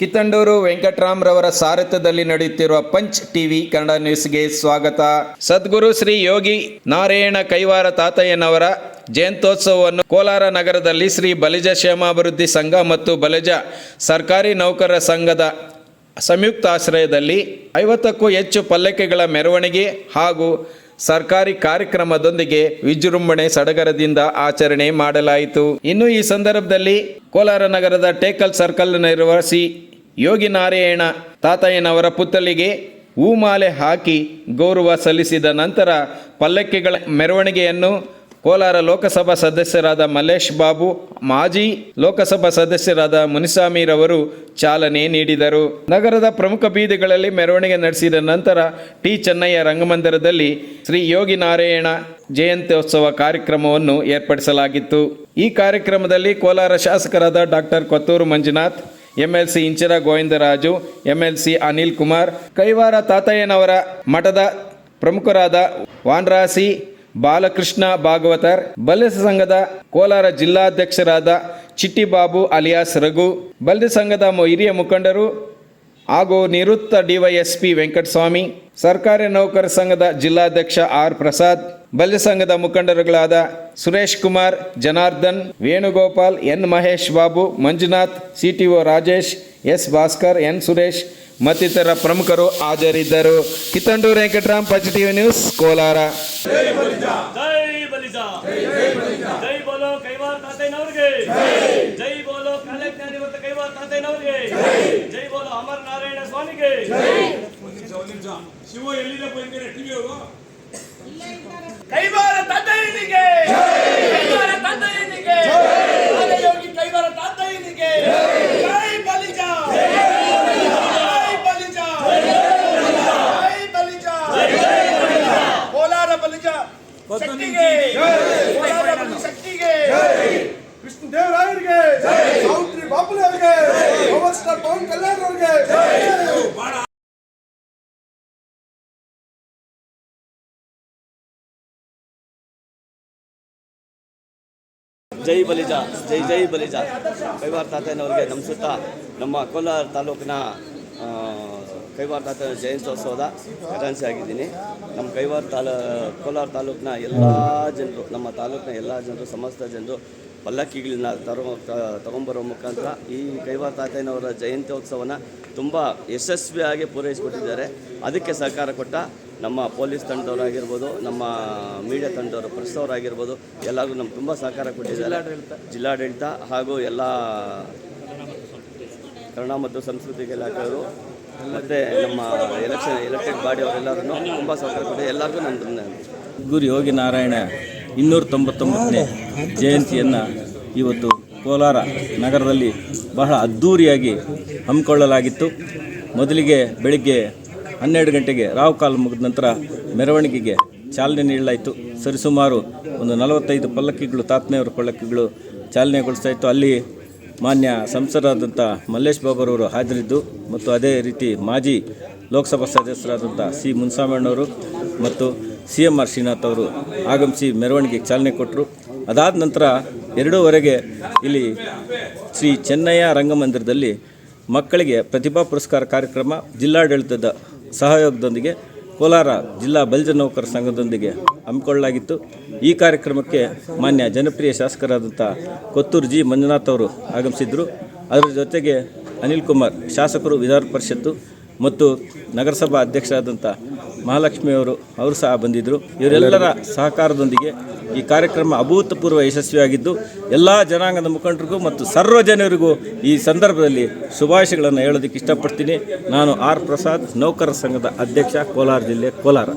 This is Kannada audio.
ಕಿತ್ತಂಡೂರು ವೆಂಕಟರಾಮ್ರವರ ಸಾರಥ್ಯದಲ್ಲಿ ನಡೆಯುತ್ತಿರುವ ಪಂಚ್ ಟಿವಿ ಕನ್ನಡ ನ್ಯೂಸ್ಗೆ ಸ್ವಾಗತ. ಸದ್ಗುರು ಶ್ರೀ ಯೋಗಿ ನಾರಾಯಣ ಕೈವಾರ ತಾತಯ್ಯನವರ ಜಯಂತ್ಯೋತ್ಸವವನ್ನು ಕೋಲಾರ ನಗರದಲ್ಲಿ ಶ್ರೀ ಬಲಿಜ ಕ್ಷೇಮಾಭಿವೃದ್ಧಿ ಸಂಘ ಮತ್ತು ಬಲಿಜ ಸರ್ಕಾರಿ ನೌಕರರ ಸಂಘದ ಸಂಯುಕ್ತ ಆಶ್ರಯದಲ್ಲಿ ಐವತ್ತಕ್ಕೂ ಹೆಚ್ಚು ಪಲ್ಲಕ್ಕಿಗಳ ಮೆರವಣಿಗೆ ಹಾಗೂ ಸರ್ಕಾರಿ ಕಾರ್ಯಕ್ರಮದೊಂದಿಗೆ ವಿಜೃಂಭಣೆ ಸಡಗರದಿಂದ ಆಚರಣೆ ಮಾಡಲಾಯಿತು. ಇನ್ನು ಈ ಸಂದರ್ಭದಲ್ಲಿ ಕೋಲಾರ ನಗರದ ಟೇಕಲ್ ಸರ್ಕಲ್ನಲ್ಲಿರುವ ಸಿ ಯೋಗಿ ನಾರಾಯಣ ತಾತಯ್ಯನವರ ಪುತ್ತಲಿಗೆ ಹೂಮಾಲೆ ಹಾಕಿ ಗೌರವ ಸಲ್ಲಿಸಿದ ನಂತರ ಪಲ್ಲಕ್ಕಿಗಳ ಮೆರವಣಿಗೆಯನ್ನು ಕೋಲಾರ ಲೋಕಸಭಾ ಸದಸ್ಯರಾದ ಮಲ್ಲೇಶ್ ಬಾಬು, ಮಾಜಿ ಲೋಕಸಭಾ ಸದಸ್ಯರಾದ ಮುನಿಸ್ವಾಮಿರವರು ಚಾಲನೆ ನೀಡಿದರು. ನಗರದ ಪ್ರಮುಖ ಬೀದಿಗಳಲ್ಲಿ ಮೆರವಣಿಗೆ ನಡೆಸಿದ ನಂತರ ಟಿ ಚೆನ್ನಯ್ಯ ರಂಗಮಂದಿರದಲ್ಲಿ ಶ್ರೀ ಯೋಗಿ ನಾರಾಯಣ ಜಯಂತ್ಯೋತ್ಸವ ಕಾರ್ಯಕ್ರಮವನ್ನು ಏರ್ಪಡಿಸಲಾಗಿತ್ತು. ಈ ಕಾರ್ಯಕ್ರಮದಲ್ಲಿ ಕೋಲಾರ ಶಾಸಕರಾದ doctor Kothur Manjunath, MLC Inchara Govindaraju, MLC Anil Kumar, Kaivara ತಾತಯ್ಯನವರ ಮಠದ ಪ್ರಮುಖರಾದ ವಾನ್ರಾಸಿ ಬಾಲಕೃಷ್ಣ ಭಾಗವತರ್ ಬಲಿತ ಸಂಘದ ಕೋಲಾರ ಜಿಲ್ಲಾಧ್ಯಕ್ಷರಾದ ಚಿಟ್ಟಿಬಾಬು ಅಲಿಯಾಸ್ ರಘು ಬಲಿತ ಸಂಘದ ಹಿರಿಯ ಮುಖಂಡರು ಹಾಗೂ ನಿವೃತ್ತ ಡಿವೈಎಸ್ಪಿ ವೆಂಕಟಸ್ವಾಮಿ, ಸರ್ಕಾರಿ ನೌಕರ ಸಂಘದ ಜಿಲ್ಲಾಧ್ಯಕ್ಷ ಆರ್ ಪ್ರಸಾದ್ ಬಲಿತ ಸಂಘದ ಮುಖಂಡರುಗಳಾದ Suresh Kumar, Janardhan, Venugopal, N Mahesh Babu, Manjunath, CTO Rajesh, S Bhaskar, N Suresh ಮತ್ತಿತರ ಪ್ರಮುಖರು ಹಾಜರಿದ್ದರು. Kittandur Venkatram positive news Kolar. ಜೈ ಬಲಿಜ. ಜೈ ಬೋಲೋ ಕೈವಾರ್ ತಾತಯ್ಯನವ್ರಿಗೆ ಜೈ ಬೋಲೋ ಕಾಲಜ್ಞಾನಿ ಮತ್ತು ಕೈವಾರ್ ತಾತಯ್ಯನವ್ರಿಗೆ ಜೈ ಬೋಲೋ ಅಮರ ನಾರಾಯಣ ಸ್ವಾಮಿಗೆ ಶಿವ ಎಲ್ಲಿದೆ ಬೈತಾರೆ ಟಿವಿ ಅವರು ಕೈವಾರ ತಾತಯ್ಯನಿಗೆ ಕೈವಾರ ತಾತಯ್ಯನಿಗೆ ಯೋಗಿ ಕೈವಾರ ತಾತಯ್ಯನಿಗೆ ಜೈ ಬಲಿಜ ಜೈ ಬಲಿಜ ಜೈ ಬಲಿಜ ಬಲಿಜ ಶಕ್ತಿಗೆ ಶಕ್ತಿಗೆ. ಕೃಷ್ಣ ದೇವರಾಯರಿಗೆ ಸಾವಿತ್ರಿ ಬಾಪುಲೆ ಅವರಿಗೆ ಪವರ್ ಸ್ಟಾರ್ ಪವನ್ ಕಲ್ಯಾಣ್ ಅವರಿಗೆ ಜೈ. ಬಲಿಜ ಜೈ ಜೈ ಬಲಿಜ. ಕೈವಾರ ತಾತಯ್ಯನವರಿಗೆ ನಮಿಸುತ್ತಾ ನಮ್ಮ ಕೋಲಾರ ತಾಲೂಕಿನ ಕೈವಾರ ತಾತ ಜಯಂತ್ಯೋತ್ಸವದ ಆಗಿದ್ದೀನಿ ನಮ್ಮ ಕೈವಾರ ತಾಲ, ಕೋಲಾರ ತಾಲೂಕಿನ ಎಲ್ಲ ಜನರು, ನಮ್ಮ ತಾಲೂಕಿನ ಎಲ್ಲ ಜನರು, ಸಮಸ್ತ ಜನರು ಪಲ್ಲಕ್ಕಿಗಳನ್ನ ತರೋ, ತಗೊಂಬರೋ ಮುಖಾಂತರ ಈ ಕೈವಾರ ತಾತಯ್ಯನವರ ಜಯಂತ್ಯೋತ್ಸವನ ತುಂಬ ಯಶಸ್ವಿಯಾಗಿ ಪೂರೈಸಿಕೊಟ್ಟಿದ್ದಾರೆ. ಅದಕ್ಕೆ ಸಹಕಾರ ಕೊಟ್ಟ ನಮ್ಮ ಪೊಲೀಸ್ ತಂಡದವರಾಗಿರ್ಬೋದು, ನಮ್ಮ ಮೀಡಿಯಾ ತಂಡದವರು ಪ್ರೆಸ್ ಅವರಾಗಿರ್ಬೋದು ಎಲ್ಲರಿಗೂ ನಮ್ಗೆ ತುಂಬ ಸಹಕಾರ ಕೊಟ್ಟಿದ್ದಾರೆ. ಜಿಲ್ಲಾಡಳಿತ ಹಾಗೂ ಎಲ್ಲ ಕನ್ನಡ ಮತ್ತು ಸಂಸ್ಕೃತಿ ಇಲಾಖೆಯವರು ಮತ್ತು ನಮ್ಮ ಎಲೆಕ್ಷನ್ ಎಲೆಕ್ಟೆಡ್ ಬಾಡಿ ಅವರೆಲ್ಲರೂ ತುಂಬ ಸಹಕಾರ ಎಲ್ಲರಿಗೂ ನನ್ನ ಗುರು ಯೋಗಿ ನಾರಾಯಣ ಇನ್ನೂರ ತೊಂಬತ್ತೊಂಬತ್ತನೇ ಜಯಂತಿಯನ್ನು ಇವತ್ತು ಕೋಲಾರ ನಗರದಲ್ಲಿ ಬಹಳ ಅದ್ಧೂರಿಯಾಗಿ ಹಮ್ಮಿಕೊಳ್ಳಲಾಗಿತ್ತು. ಮೊದಲಿಗೆ ಬೆಳಿಗ್ಗೆ ಹನ್ನೆರಡು ಗಂಟೆಗೆ ರಾವ್ ಕಾಲ್ ಮುಗಿದ ನಂತರ ಮೆರವಣಿಗೆಗೆ ಚಾಲನೆ ನೀಡಲಾಯಿತು. ಸರಿಸುಮಾರು ಒಂದು ನಲವತ್ತೈದು ಪಲ್ಲಕ್ಕಿಗಳು ತಾತ್ನೆಯವರ ಪಲ್ಲಕ್ಕಿಗಳು ಚಾಲನೆಗೊಳಿಸ್ತಾ ಇತ್ತು. ಅಲ್ಲಿ ಮಾನ್ಯ ಸಂಸದರಾದಂಥ ಮಲ್ಲೇಶ್ ಬಾಬರವರು ಹಾಜರಿದ್ದು ಮತ್ತು ಅದೇ ರೀತಿ ಮಾಜಿ ಲೋಕಸಭಾ ಸದಸ್ಯರಾದಂಥ ಸಿ ಮುನ್ಸಾಮಣ್ಣವರು ಮತ್ತು ಸಿ ಎಂ ಆರ್ ಶ್ರೀನಾಥ್ ಅವರು ಆಗಮಿಸಿ ಮೆರವಣಿಗೆಗೆ ಚಾಲನೆ ಕೊಟ್ಟರು. ಅದಾದ ನಂತರ ಎರಡೂವರೆಗೆ ಇಲ್ಲಿ ಶ್ರೀ ಚೆನ್ನಯ್ಯ ರಂಗಮಂದಿರದಲ್ಲಿ ಮಕ್ಕಳಿಗೆ ಪ್ರತಿಭಾ ಪುರಸ್ಕಾರ ಕಾರ್ಯಕ್ರಮ ಜಿಲ್ಲಾಡಳಿತದ ಸಹಯೋಗದೊಂದಿಗೆ ಕೋಲಾರ ಜಿಲ್ಲಾ ಬಲ್ಜ ನೌಕರ ಸಂಘದೊಂದಿಗೆ ಹಮ್ಮಿಕೊಳ್ಳಲಾಗಿತ್ತು. ಈ ಕಾರ್ಯಕ್ರಮಕ್ಕೆ ಮಾನ್ಯ ಜನಪ್ರಿಯ ಶಾಸಕರಾದಂಥ ಕೊತ್ತೂರು ಜಿ. ಮಂಜುನಾಥ್ ಅವರು ಆಗಮಿಸಿದ್ದರು ಅದರ ಜೊತೆಗೆ ಅನಿಲ್ ಕುಮಾರ್ ಶಾಸಕರು ವಿಧಾನ ಪರಿಷತ್ತು ಮತ್ತು ನಗರಸಭಾ ಅಧ್ಯಕ್ಷರಾದಂಥ ಮಹಾಲಕ್ಷ್ಮಿಯವರು ಅವರು ಸಹ ಬಂದಿದ್ದರು ಇವರೆಲ್ಲರ ಸಹಕಾರದೊಂದಿಗೆ ಈ ಕಾರ್ಯಕ್ರಮ ಅಭೂತಪೂರ್ವ ಯಶಸ್ವಿಯಾಗಿದ್ದು, ಎಲ್ಲ ಜನಾಂಗದ ಮುಖಂಡರಿಗೂ ಮತ್ತು ಸರ್ವ ಜನರಿಗೂ ಈ ಸಂದರ್ಭದಲ್ಲಿ ಶುಭಾಶಯಗಳನ್ನು ಹೇಳೋದಕ್ಕೆ ಇಷ್ಟಪಡ್ತೀನಿ. ನಾನು ಆರ್ ಪ್ರಸಾದ್, ನೌಕರರ ಸಂಘದ ಅಧ್ಯಕ್ಷ, ಕೋಲಾರ ಜಿಲ್ಲೆ ಕೋಲಾರ.